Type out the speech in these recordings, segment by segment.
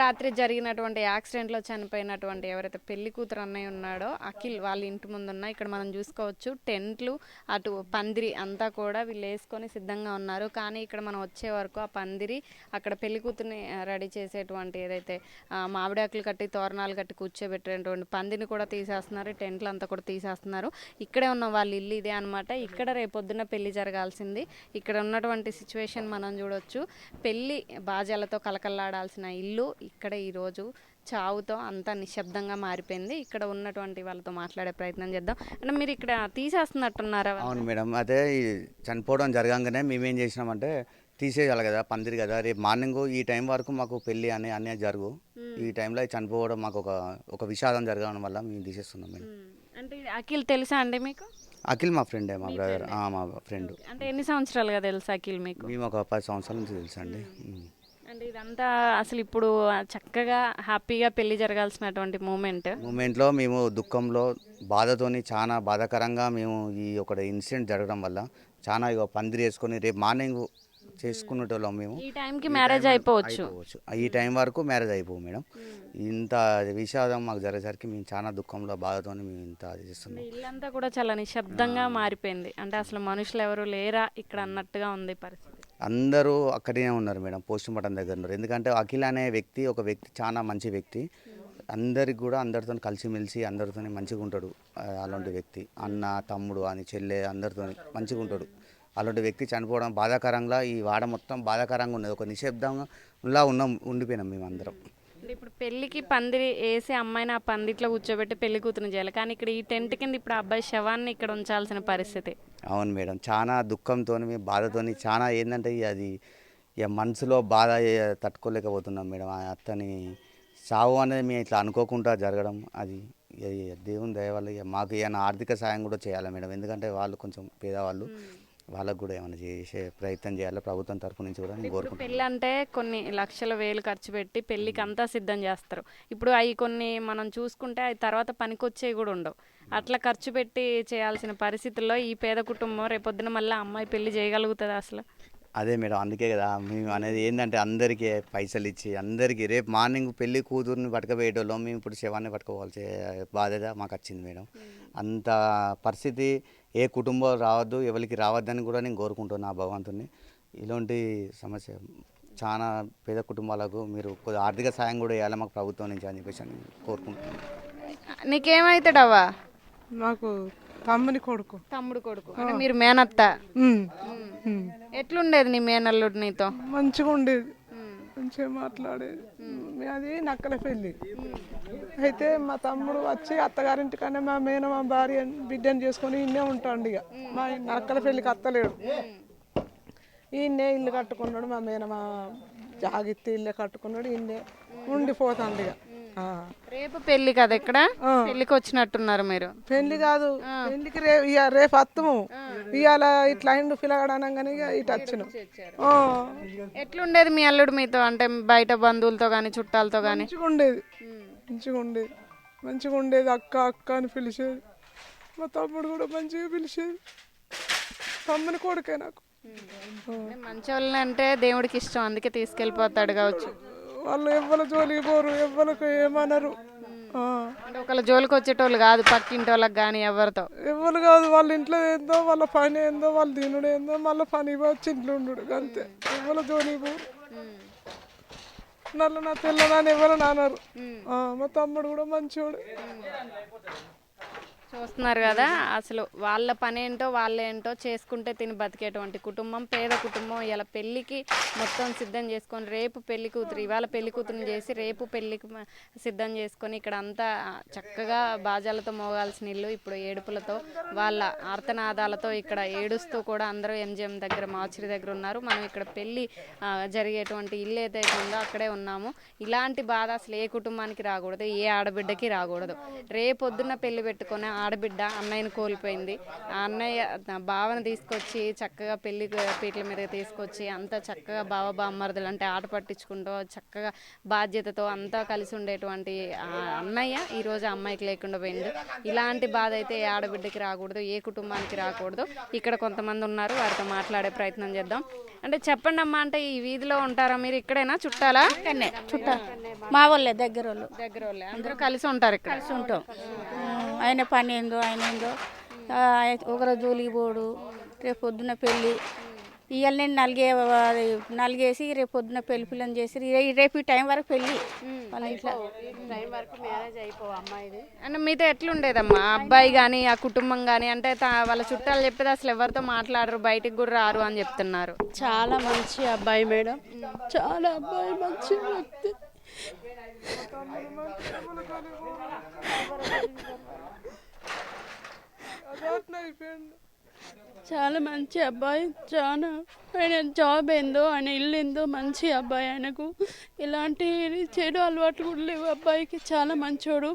రాత్రి జరిగినటువంటి యాక్సిడెంట్లో చనిపోయినటువంటి ఎవరైతే పెళ్ళి కూతురు అన్నయ్య ఉన్నాడో అఖిల్ వాళ్ళ ఇంటి ముందున్న ఇక్కడ మనం చూసుకోవచ్చు టెంట్లు అటు పందిరి అంతా కూడా వీళ్ళు వేసుకొని సిద్ధంగా ఉన్నారు. కానీ ఇక్కడ మనం వచ్చే వరకు ఆ పందిరి అక్కడ పెళ్ళి కూతుర్ని రెడీ చేసేటువంటి ఏదైతే మామిడాకులు కట్టి తోరణాలు కట్టి కూర్చోబెట్టేటువంటి పందిని కూడా తీసేస్తున్నారు టెంట్లు అంతా కూడా తీసేస్తున్నారు. ఇక్కడే ఉన్న వాళ్ళ ఇల్లు ఇదే అనమాట ఇక్కడ రేపొద్దున పెళ్ళి జరగాల్సింది. ఇక్కడ ఉన్నటువంటి సిచ్యువేషన్ మనం చూడొచ్చు. పెళ్ళి బాజాలతో కలకల్లాడాల్సిన ఇల్లు ఇక్కడ ఈరోజు చావుతో అంతా నిశ్శబ్దంగా మారిపోయింది. ఇక్కడ ఉన్నటువంటి వాళ్ళతో మాట్లాడే ప్రయత్నం చేద్దాం. అంటే మీరు ఇక్కడ తీసేస్తున్నట్టున్నారా? అవును మేడం. అదే చనిపోవడం జరగంగానే మేమేం చేసినామంటే తీసేయాలి కదా పందిరి కదా. రేపు మార్నింగ్ ఈ టైం వరకు మాకు పెళ్ళి అని అన్నీ జరుగు. ఈ టైంలో చనిపోవడం మాకు ఒక ఒక విషాదం జరగడం వల్ల మేము తీసేస్తున్నాం మేడం. అంటే అఖిల్ తెలుసా అండి మీకు? అఖిల్ మా ఫ్రెండే మా బ్రదర్. మా ఫ్రెండ్. అంటే ఎన్ని సంవత్సరాలుగా తెలుసా అఖిల్ మీకు? మేము ఒక పది సంవత్సరాల నుంచి తెలుసండి ఉమ్. అంటే ఇదంతా అసలు ఇప్పుడు చక్కగా హ్యాపీగా పెళ్ళి జరగాల్సినటువంటి మూమెంట్. మూమెంట్లో మేము దుఃఖంలో బాధతోని చాలా బాధాకరంగా మేము ఈ ఒక ఇన్సిడెంట్ జరగడం వల్ల చాలా ఇక పందిరి వేసుకొని రేపు మార్నింగ్ చేసుకునేటోళ్ళం మేము. ఈ టైంకి మ్యారేజ్ అయిపోవచ్చు. ఈ టైం వరకు మ్యారేజ్ అయిపోవు మేడం. ఇంత విషాదం మాకు జరిగేసరికి మేము చాలా దుఃఖంలో బాధతో మేము ఇంత అది చేస్తున్నాం. ఇల్లంతా కూడా చాలా నిశ్శబ్దంగా మారిపోయింది. అంటే అసలు మనుషులు ఎవరు లేరా ఇక్కడ అన్నట్టుగా ఉంది పరిస్థితి. అందరూ అక్కడే ఉన్నారు మేడం పోస్టుమార్టం దగ్గర ఉన్నారు. ఎందుకంటే అఖిల్ అనే వ్యక్తి ఒక వ్యక్తి చాలా మంచి వ్యక్తి. అందరికి కూడా అందరితో కలిసిమెలిసి అందరితో మంచిగా ఉంటాడు అలాంటి వ్యక్తి. అన్న తమ్ముడు అని చెల్లె అందరితో మంచిగా ఉంటాడు. అలాంటి వ్యక్తి చనిపోవడం బాధాకరంగా ఈ వాడ మొత్తం బాధాకరంగా ఉన్నది. ఒక నిశ్శబ్దంగా ఉన్నాం ఉండిపోయినాం మేము అందరం అంటే ఇప్పుడు పెళ్ళికి పందిరి వేసి అమ్మాయిని ఆ పందిట్లో కూర్చోబెట్టి పెళ్ళి కూతురు చేయాలి. కానీ ఇక్కడ ఈ టెంట్ కింద ఇప్పుడు అబ్బాయి శవాన్ని ఇక్కడ ఉంచాల్సిన పరిస్థితి. అవును మేడం. చాలా దుఃఖంతో బాధతోని చాలా ఏంటంటే అది ఇక మనసులో బాధ తట్టుకోలేకపోతున్నాం మేడం. ఆ అత్తని సావు అనేది మేము ఇట్లా అనుకోకుండా జరగడం అది దేవుని దయ వల్ల ఇక మాకు ఏమైనా ఆర్థిక సాయం కూడా చేయాలి మేడం? ఎందుకంటే వాళ్ళు కొంచెం పేదవాళ్ళు. వాళ్ళకు కూడా ఏమైనా చేసే ప్రయత్నం చేయాలి? ప్రభుత్వం తరపు నుంచి కూడా నేను కోరుకుంటున్నాను. పెళ్ళి అంటే కొన్ని లక్షల వేలు ఖర్చు పెట్టి పెళ్ళికి అంతా సిద్ధం చేస్తారు. ఇప్పుడు అవి కొన్ని మనం చూసుకుంటే అవి తర్వాత పనికొచ్చేవి కూడా ఉండవు. అట్లా ఖర్చు పెట్టి చేయాల్సిన పరిస్థితుల్లో ఈ పేద కుటుంబం రేపొద్దున మళ్ళీ అమ్మాయి పెళ్ళి చేయగలుగుతుంది అసలు? అదే మేడం అందుకే కదా. మేము అనేది ఏంటంటే అందరికీ పైసలు ఇచ్చి అందరికీ రేపు మార్నింగ్ పెళ్ళి కూతుర్ని పట్టుకపోయేటోళ్ళం మేము ఇప్పుడు శవాన్ని పట్టుకోవాల్సి బాధ్యత మాకు వచ్చింది మేడం. అంత పరిస్థితి ఏ కుటుంబం రావద్దు ఎవరికి రావద్దని కూడా నేను కోరుకుంటున్నా ఆ భగవంతుని ఇలాంటి సమస్య చాలా పేద కుటుంబాలకు మీరు కొద్దిగా ఆర్థిక సాయం కూడా వేయాలి మాకు ప్రభుత్వం నుంచి అని చెప్పేసి అని కోరుకుంటున్నాను. నీకేమవుతాడవ్వా నాకు తమ్ముని కొడుకు. తమ్ముడు కొడుకు. అంటే మీరు మేనత్త? ఉమ్. ఉమ్. ఉమ్. ఎట్లుండేది నీ మేనల్లుడు నీతో? మంచిగా ఉండేది. మంచిగా మాట్లాడేది. అది నక్కల పెళ్ళి. అయితే మా తమ్ముడు వచ్చి అత్తగారింటికన్నా మా మేన మా భార్య బిడ్డను చేసుకొని ఇన్నే ఉంటాడు ఇక మా నక్కల పెళ్ళికి అత్తలేడు. ఈయన్నే ఇల్లు కట్టుకున్నాడు మా మేన మా జాగిత్తి ఇల్లు కట్టుకున్నాడు ఈయన్నే ఉండిపోతాడు ఇక. రేపు పెళ్ళి కదా ఇక్కడ? పెళ్ళికి వచ్చినట్టున్నారు మీరు. పెళ్ళి కాదు. పెళ్ళికి రే ఇయ- రేపు అత్తము. ఇవాళ ఇట్లా అయిండు పిలగడనగానే ఇటు వచ్చిన ఎట్లుండేది మీ అల్లుడు మీతో? అంటే బయట బంధువులతో కానీ చుట్టాలతో కానీ మంచిగా ఉండేది. మంచిగా ఉండేది. మంచిగా ఉండేది అక్క అక్క అని పిలిచేది. మా తమ్ముడు కూడా మంచిగా పిలిచేది. తమ్ముని కొడుకే నాకు. మంచి అంటే దేవుడికి ఇష్టం. అందుకే తీసుకెళ్ళిపోతాడు కావచ్చు. వాళ్ళు ఎవ్వరు జోలికి పోరు ఎవ్వరికి ఏమనరు. అంటే ఒకళ్ళ జోలికి వచ్చేటోళ్ళు కాదు పక్కింటి వాళ్ళకి కానీ ఎవరితో. ఎవ్వరు కాదు వాళ్ళ ఇంట్లో ఏందో వాళ్ళ పని ఏందో వాళ్ళ తినుడు ఏందో మళ్ళీ పని వచ్చి ఇంట్లో ఉండు అంతే. ఎవ్వరు జోలికి పోరు. నల్ల నా తెల్ల నాన్న ఎవరు నానరు. మా తమ్ముడు కూడా మంచోడు. చూస్తున్నారు కదా అసలు వాళ్ళ పనేంటో వాళ్ళేంటో చేసుకుంటే తిని బతికేటువంటి కుటుంబం. పేద కుటుంబం. ఇలా పెళ్ళికి మొత్తం సిద్ధం చేసుకొని రేపు పెళ్ళి కూతురు ఇవాళ పెళ్ళి కూతురుని చేసి రేపు పెళ్ళికి సిద్ధం చేసుకొని ఇక్కడ అంతా చక్కగా బాజాలతో మోగాల్సిన ఇల్లు ఇప్పుడు ఏడుపులతో వాళ్ళ ఆర్తనాదాలతో ఇక్కడ ఏడుస్తూ కూడా అందరూ ఎంజిఎం దగ్గర మాచురి దగ్గర ఉన్నారు. మనం ఇక్కడ పెళ్ళి జరిగేటువంటి ఇల్లు ఏదైతే ఉందో అక్కడే ఉన్నాము. ఇలాంటి బాధ అసలు ఏ కుటుంబానికి రాకూడదు ఏ ఆడబిడ్డకి రాకూడదు. రేపొద్దున్న పెళ్ళి పెట్టుకొని ఆడబిడ్డ అన్నయ్యని కోల్పోయింది. ఆ అన్నయ్య బావని తీసుకొచ్చి చక్కగా పెళ్ళి పీటల మీద తీసుకొచ్చి అంతా చక్కగా బావ బామ్మర్దులు అంటే ఆట పట్టించుకుంటూ చక్కగా బాధ్యతతో అంతా కలిసి ఉండేటువంటి ఆ అన్నయ్య ఈరోజు అమ్మాయికి లేకుండా పోయింది ఇలాంటి బాధ అయితే ఏ ఆడబిడ్డకి రాకూడదు ఏ కుటుంబానికి రాకూడదు. ఇక్కడ కొంతమంది ఉన్నారు వారితో మాట్లాడే ప్రయత్నం చేద్దాం. అంటే చెప్పండి అమ్మా అంటే ఈ వీధిలో ఉంటారా మీరు? ఇక్కడేనా? చుట్టాలా? ఇక్కడనే చుట్టా మా వాళ్ళే దగ్గర వాళ్ళు దగ్గర వాళ్ళే అందరూ కలిసి ఉంటారు ఇక్కడ. కలిసి ఉంటాం. ఆయన పని ఏందో ఆయన ఏందో. ఒకరోజు జోలికి పోడు రేపు పొద్దున్న పెళ్ళి. ఇవాళ నేను నలిగే నలిగేసి రేపు పొద్దున్న పెళ్ళి పిల్లని చేసి రేపు ఈ టైం వరకు పెళ్ళి. వాళ్ళ ఇంట్లో. అంటే మీతో ఎట్లుండేదమ్మా? ఆ అబ్బాయి కానీ ఆ కుటుంబం కానీ అంటే వాళ్ళ చుట్టాలు చెప్పేది అసలు ఎవరితో మాట్లాడరు బయటికి కూడా రారు అని చెప్తున్నారు. చాలా మంచి అబ్బాయి మేడం. చాలా అబ్బాయి మంచి వ్యక్తి. అయిపోయింది. చాలా మంచి అబ్బాయి చాలా ఆయన జాబ్ ఏందో ఆయన ఇల్లు ఏందో మంచి అబ్బాయి ఆయనకు. ఇలాంటి చెడు అలవాటు కూడా లేవు. అబ్బాయికి చాలా మంచోడు.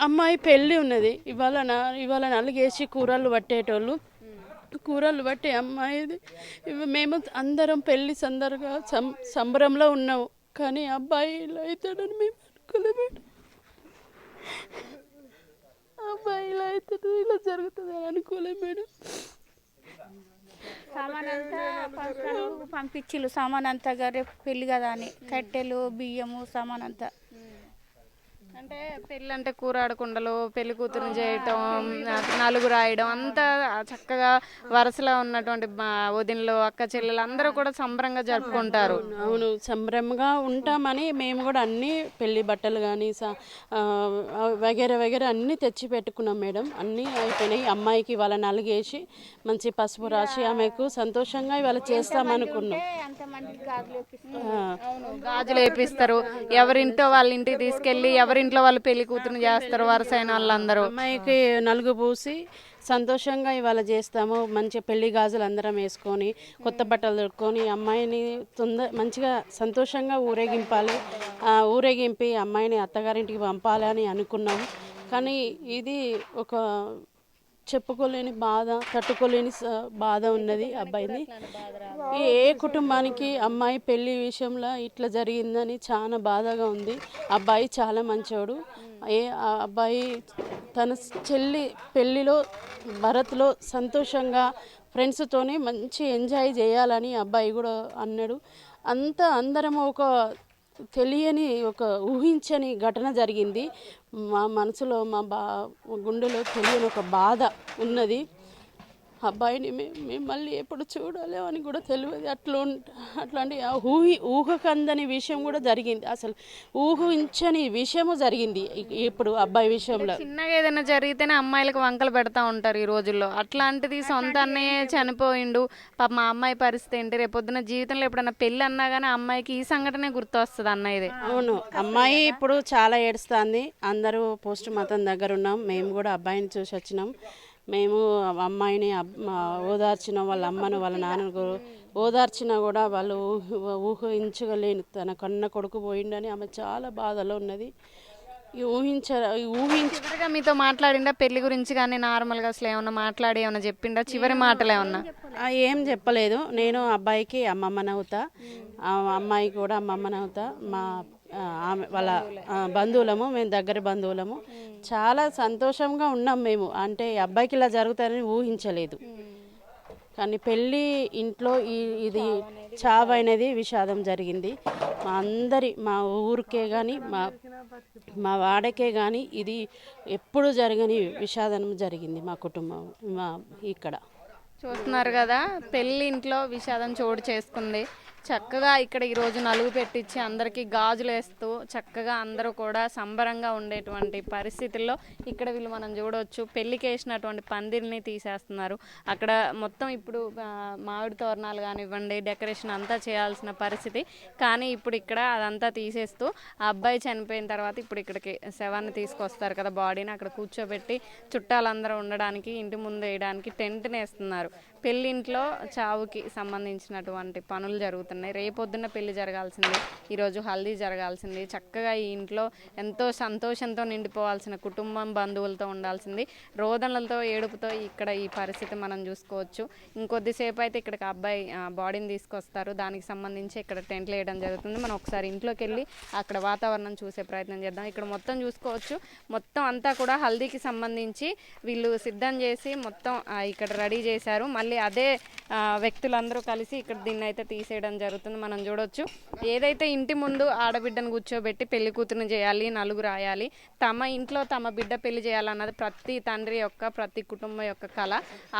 అమ్మాయి పెళ్ళి ఉన్నది. ఇవాళ నా ఇవాళ నలుగేసి కూరలు పట్టేటోళ్ళు. కూరలు బట్టి అమ్మాయిది. మేము అందరం పెళ్ళి సందర్గా సం సంబరంలో ఉన్నాము. కానీ అబ్బాయి ఇలా అవుతాడని మేము అనుకోలేము అబ్బాయి ఇలా అవుతాడు ఇలా జరుగుతుంది అని అనుకోలేము మేడం. సామాన్ అంతా పంపించిల్లు సామాన్ అంతా రేపు పెళ్ళి కదా అని. కట్టెలు బియ్యము సామాన్ అంతా అంటే పెళ్ళి అంటే కూరాడకుండలు పెళ్ళి కూతురు చేయటం నలుగురు రాయడం అంతా చక్కగా వరుసలో ఉన్నటువంటి మా వదినలు అక్క చెల్లెలు అందరూ కూడా సంబరంగా జరుపుకుంటారు. అవును సంబరంగా ఉంటామని మేము కూడా అన్ని పెళ్ళి బట్టలు కానీ వగేరే వగేరే అన్నీ తెచ్చి పెట్టుకున్నాం మేడం. అన్నీ అయిపోయినాయి. అమ్మాయికి ఇవాళ నలుగేసి మంచి పసుపు రాసి ఆమెకు సంతోషంగా ఇవాళ చేస్తామనుకున్నాం. గాజులు వేపిస్తారు? ఎవరింటో వాళ్ళ ఇంటికి తీసుకెళ్ళి ఎవరింట్లో వాళ్ళు పెళ్ళి కూతురుని చేస్తారు వరుసైన వాళ్ళందరూ. అమ్మాయికి నలుగు పూసి సంతోషంగా ఇవాళ చేస్తాము. మంచి పెళ్ళి గాజులు అందరం వేసుకొని కొత్త బట్టలు దొరుకుని అమ్మాయిని తొందర మంచిగా సంతోషంగా ఊరేగింపాలి. ఆ, ఊరేగింపి అమ్మాయిని అత్తగారింటికి పంపాలి అని అనుకున్నాము కానీ ఇది ఒక చెప్పుకోలేని బాధ తట్టుకోలేని బాధ ఉన్నది అబ్బాయిని ఈ ఏ కుటుంబానికి అమ్మాయి పెళ్ళి విషయంలో ఇట్లా జరిగిందని చాలా బాధగా ఉంది. అబ్బాయి చాలా మంచోడు. ఏ ఆ అబ్బాయి తన చెల్లి పెళ్ళిలో భరత్లో సంతోషంగా ఫ్రెండ్స్తోనే మంచి ఎంజాయ్ చేయాలని అబ్బాయి కూడా అన్నాడు. అంతా అందరం ఒక తెలియని ఒక ఊహించని ఘటన జరిగింది. మా మనసులో మా బా గుండెలో తెలియని ఒక బాధ ఉన్నది. అబ్బాయిని మే- మేము మళ్ళీ ఎప్పుడు చూడాలి అని కూడా తెలియదు. అట్లా ఉంట- అట్లాంటి ఆ ఊహి ఊహకందని విషయం కూడా జరిగింది. అసలు ఊహించని విషయము జరిగింది ఇప్పుడు అబ్బాయి విషయంలో. చిన్నగా ఏదైనా జరిగితేనే అమ్మాయిలకు వంకలు పెడతా ఉంటారు ఈ రోజుల్లో. అట్లాంటిది సొంత అన్నయ్య చనిపోయిండు. పాప మా అమ్మాయి పరిస్థితి ఏంటి? రేపు పొద్దున జీవితంలో ఎప్పుడైనా పెళ్ళి అన్నా కానీ అమ్మాయికి ఈ సంఘటనే గుర్తు వస్తుంది అన్నయ్యది అవును. అమ్మాయి ఇప్పుడు చాలా ఏడుస్తుంది. అందరూ పోస్ట్ మతం దగ్గర ఉన్నాం. మేము కూడా అబ్బాయిని చూసి వచ్చినాం. మేము అమ్మాయిని మా ఓదార్చిన వాళ్ళ అమ్మను వాళ్ళ నాన్నను ఓదార్చినా కూడా వాళ్ళు ఊహ- ఊహించగలేను తన కన్న కొడుకు పోయిండని ఆమె చాలా బాధలో ఉన్నది. ఈ ఊహించ ఈ ఊహించ చివరిగా మీతో మాట్లాడిండా? పెళ్ళి గురించి కానీ నార్మల్గా అసలు ఏమన్నా మాట్లాడి ఏమన్నా చెప్పిండా? చివరి మాటలు ఏమన్నా? ఏం చెప్పలేదు. నేను అబ్బాయికి అమ్మమ్మనవుతా ఆ అమ్మాయి కూడా అమ్మమ్మనవుతా మా ఆ, ఆమె వాళ్ళ బంధువులము మేము దగ్గర బంధువులము. చాలా సంతోషంగా ఉన్నాం మేము. అంటే అబ్బాయికి ఇలా జరుగుతారని ఊహించలేదు. కానీ పెళ్ళి ఇంట్లో ఈ ఇది చావు అనేది విషాదం జరిగింది. మా అందరి మా ఊరికే కానీ మా మా వాడకే కానీ ఇది ఎప్పుడు జరగని విషాదం జరిగింది మా కుటుంబం మా ఇక్కడ. చూస్తున్నారు కదా పెళ్ళి ఇంట్లో విషాదం చోటు చేసుకుంది. చక్కగా ఇక్కడ ఈరోజు నలుగు పెట్టించి అందరికీ గాజులు వేస్తూ చక్కగా అందరూ కూడా సంబరంగా ఉండేటువంటి పరిస్థితుల్లో ఇక్కడ వీళ్ళు మనం చూడవచ్చు పెళ్ళికి వేసినటువంటి పందిరిని తీసేస్తున్నారు. అక్కడ మొత్తం ఇప్పుడు మామిడి తోరణాలు కానివ్వండి డెకరేషన్ అంతా చేయాల్సిన పరిస్థితి. కానీ ఇప్పుడు ఇక్కడ అదంతా తీసేస్తూ ఆ అబ్బాయి చనిపోయిన తర్వాత ఇప్పుడు ఇక్కడికి శవాన్ని తీసుకొస్తారు కదా బాడీని అక్కడ కూర్చోబెట్టి చుట్టాలందరూ ఉండడానికి ఇంటి ముందు వేయడానికి టెంట్ని వేస్తున్నారు. పెళ్ళింట్లో చావుకి సంబంధించినటువంటి పనులు జరుగుతున్నాయి. రేపొద్దున పెళ్ళి జరగాల్సింది ఈరోజు హల్దీ జరగాల్సింది. చక్కగా ఈ ఇంట్లో ఎంతో సంతోషంతో నిండిపోవాల్సిన కుటుంబం బంధువులతో ఉండాల్సింది. రోదనలతో ఏడుపుతో ఇక్కడ ఈ పరిస్థితి మనం చూసుకోవచ్చు. ఇంకొద్దిసేపు అయితే ఇక్కడికి అబ్బాయి బాడీని తీసుకొస్తారు. దానికి సంబంధించి ఇక్కడ టెంట్లు వేయడం జరుగుతుంది. మనం ఒకసారి ఇంట్లోకి వెళ్ళి అక్కడ వాతావరణం చూసే ప్రయత్నం చేద్దాం. ఇక్కడ మొత్తం చూసుకోవచ్చు. మొత్తం అంతా కూడా హల్దీకి సంబంధించి వీళ్ళు సిద్ధం చేసి మొత్తం ఇక్కడ రెడీ చేశారు. మళ్ళీ అదే వ్యక్తులందరూ కలిసి ఇక్కడ దీన్ని అయితే తీసేయడం జరుగుతుంది. మనం చూడొచ్చు. ఏదైతే ఇంటి ముందు ఆడబిడ్డను కూర్చోబెట్టి పెళ్ళి కూతురుని చేయాలి నలుగురు రాయాలి తమ ఇంట్లో తమ బిడ్డ పెళ్ళి చేయాలన్నది ప్రతి తండ్రి యొక్క ప్రతి కుటుంబం యొక్క కళ.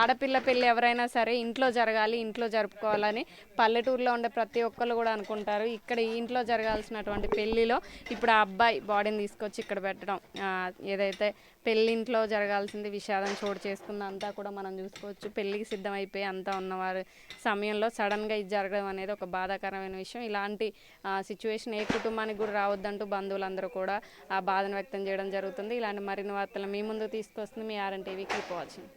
ఆడపిల్ల పెళ్ళి ఎవరైనా సరే ఇంట్లో జరగాలి ఇంట్లో జరుపుకోవాలని పల్లెటూరులో ఉండే ప్రతి ఒక్కరు కూడా అనుకుంటారు. ఇక్కడ ఈ ఇంట్లో జరగాల్సినటువంటి పెళ్ళిలో ఇప్పుడు ఆ అబ్బాయి బాడీని తీసుకొచ్చి ఇక్కడ పెట్టడం ఏదైతే పెళ్ళింట్లో జరగాల్సింది విషాదం చోటు చేసుకుందంతా కూడా మనం చూసుకోవచ్చు. పెళ్ళికి సిద్ధమైపోయి అంతా ఉన్నవారు సమయంలో సడన్గా ఇది జరగడం అనేది ఒక బాధాకరమైన విషయం. ఇలాంటి సిచ్యువేషన్ ఏ కుటుంబానికి కూడా రావద్దంటూ బంధువులందరూ కూడా ఆ బాధను వ్యక్తం చేయడం జరుగుతుంది. ఇలాంటి మరిన్ని వార్తలు మీ ముందు తీసుకొస్తుంది మీ R N TV keep watching.